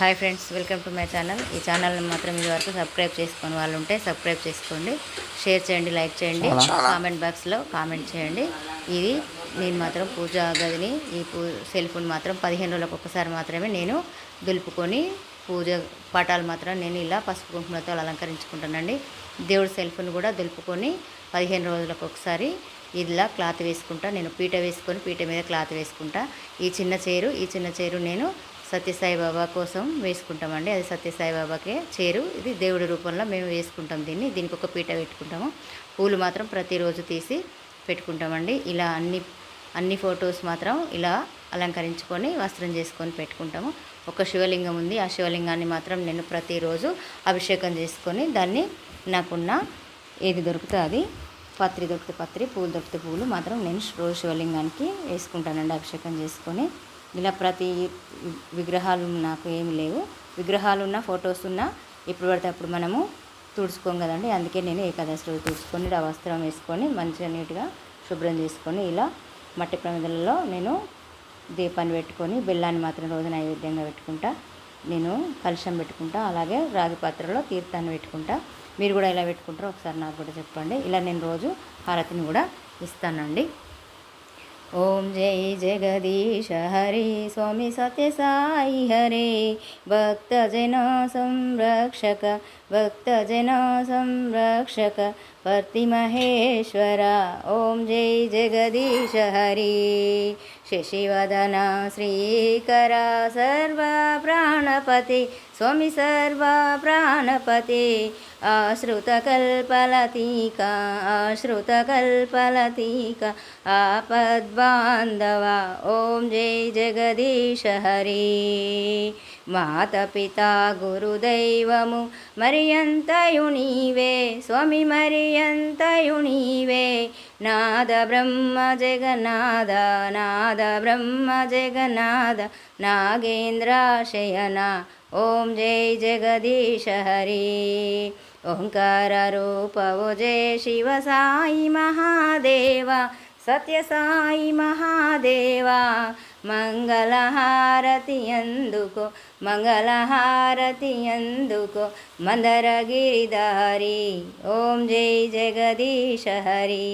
Hi friends welcome to my channel. ఈ ఛానల్ని మాత్రం ఇది వరకు సబ్స్క్రైబ్ చేసుకుని వాళ్ళు ఉంటే సబ్స్క్రైబ్ చేసుకోండి. షేర్ చేయండి లైక్ చేయండి. కామెంట్ బాక్స్లో కామెంట్ చేయండి. ఇది నేను మాత్రం పూజా గదిని ఈ పూ సెల్ఫ్ని మాత్రం పదిహేను రోజులకు ఒకసారి మాత్రమే నేను దులుపుకొని పూజ పటాలు మాత్రం నేను ఇలా పసుపు కుంకుమలతో అలంకరించుకుంటానండి. దేవుడి సెల్ఫ్ని కూడా దులుపుకొని పదిహేను రోజులకు ఒకసారి ఇలా క్లాత్ వేసుకుంటా. నేను పీట వేసుకొని పీట మీద క్లాత్ వేసుకుంటా. ఈ చిన్న చైరు ఈ చిన్న చైరు నేను సత్యసాయిబాబా కోసం వేసుకుంటామండి. అది సత్యసాయిబాబాకే చేరు. ఇది దేవుడి రూపంలో మేము వేసుకుంటాం దీన్ని. దీనికి ఒక పీట పెట్టుకుంటాము. పూలు మాత్రం ప్రతిరోజు తీసి పెట్టుకుంటామండి. ఇలా అన్ని అన్ని ఫొటోస్ మాత్రం ఇలా అలంకరించుకొని వస్త్రం చేసుకొని పెట్టుకుంటాము. ఒక శివలింగం ఉంది. ఆ శివలింగాన్ని మాత్రం నేను ప్రతిరోజు అభిషేకం చేసుకొని దాన్ని నాకున్న ఏది దొరికితే అది పత్రి దొరికితే పత్రి పూలు దొరికితే పూలు మాత్రం నేను రోజు శివలింగానికి వేసుకుంటానండి అభిషేకం చేసుకొని. ఇలా ప్రతి విగ్రహాలు నాకు ఏమి లేవు. విగ్రహాలు ఉన్న ఫొటోస్ ఉన్న ఎప్పుడు పడితే అప్పుడు మనము తుడుచుకోం కదండి. అందుకే నేను ఏకాదశి రోజు తుడుచుకొని ఆ వస్త్రం వేసుకొని మంచిగా నీట్గా శుభ్రం చేసుకొని ఇలా మట్టి ప్రమిదలలో నేను దీపాన్ని పెట్టుకొని బెల్లాన్ని మాత్రం రోజు నైవేద్యంగా పెట్టుకుంటా. నేను కలుషం పెట్టుకుంటా. అలాగే రాగి పాత్రలో తీర్థాన్ని పెట్టుకుంటా. మీరు కూడా ఇలా పెట్టుకుంటారో ఒకసారి నాకు కూడా చెప్పండి. ఇలా నేను రోజు హారతిని కూడా ఇస్తానండి. ओम जय जगदीश, हरे स्वामी सत्य साई हरे। भक्तजन संरक्षक भक्तजन संरक्षक प्रति महेश्वरा। ओम जय जगदीश, हरे। शशिवदना श्रीकरा सर्वा प्राणपते, स्वामी सर्वा प्राणपते। आश्रुतकल्पलतीका आश्रुतकल्पलतीका आपद्व ఓం జై జగదీశ హరి మాతపితా గురుదైవము మరియంతయు నీవే స్వామి మరియంతయు నీవే నాద బ్రహ్మ జగన్నాథ నాద బ్రహ్మ జగన్నాథ నాగేంద్రాశయన ఓం జై జగదీశ హరి ఓంకార రూపవు జయ శివ సాయి సత్య సాయి మహాదేవ మంగళహారతి అందుకో మంగళహారతి అందుకో మందరగిరిధారి ఓం జై జగదీశ హరి.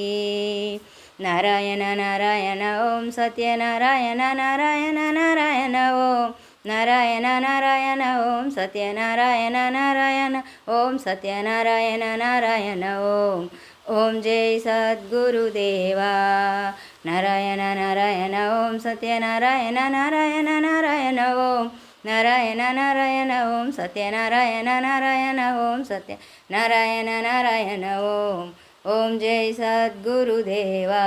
నారాయణ నారాయణ ఓం సత్యనారాయణ నారాయణ నారాయణ ఓం నారాయణ నారాయణ ఓం సత్యనారాయణ నారాయణ ఓం సత్యనారాయణ నారాయణ ఓం ఓం జై సద్గురుదేవా నారాయణ నారాయణ ఓం సత్యనారాయణ నారాయణ నారాయణ ఓం నారాయణ నారాయణ ఓం సత్యనారాయణ నారాయణ ఓం సత్య నారాయణ నారాయణ ఓం ఓం జై సద్గురుదేవా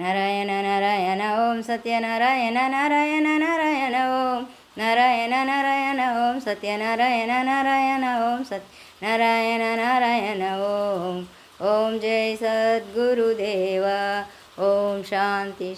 నారాయణ నారాయణ ఓం సత్యనారాయణ నారాయణ నారాయణ नारायण नारायण ॐ सत्यनारायण नारायण ॐ सत्य नारायण नारायण ॐ ॐ जय सद्गुरुदेव ॐ शान्ति